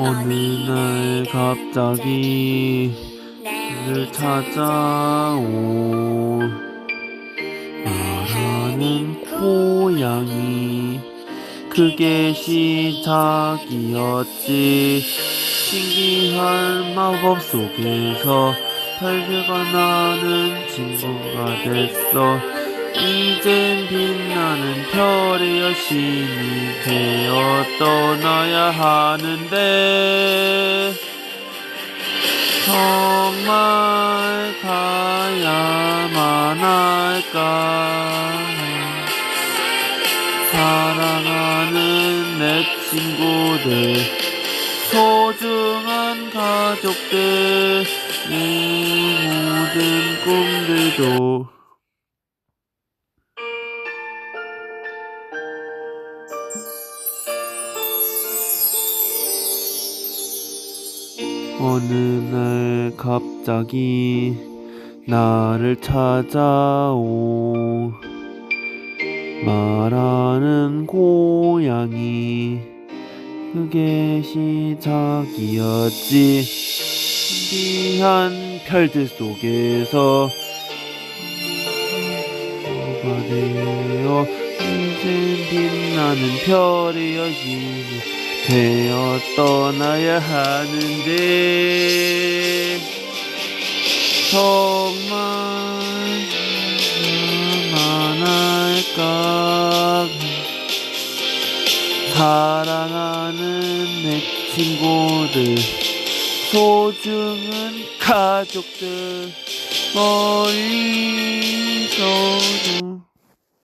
어느 날 갑자기 를 찾아오 말하는 고양이. 그게 시작이었지. 신기한 마법 속에서 별개가 나는 친구가 됐어 이젠 빛나는 별의 여신이 되어 떠나야 하는데 정말 가야만 할까? 사랑하는 내 친구들 소중한 가족들 이 모든 꿈들도 어느 날 갑자기 나를 찾아오. 말하는 고양이 그게 시작이었지. 신비한 별들 속에서 뭐가 되어 이젠 빛나는 여신이 되어 떠나야 하는데 정말 나만 할까? 사랑하는 내 친구들 소중한 가족들 멀리서도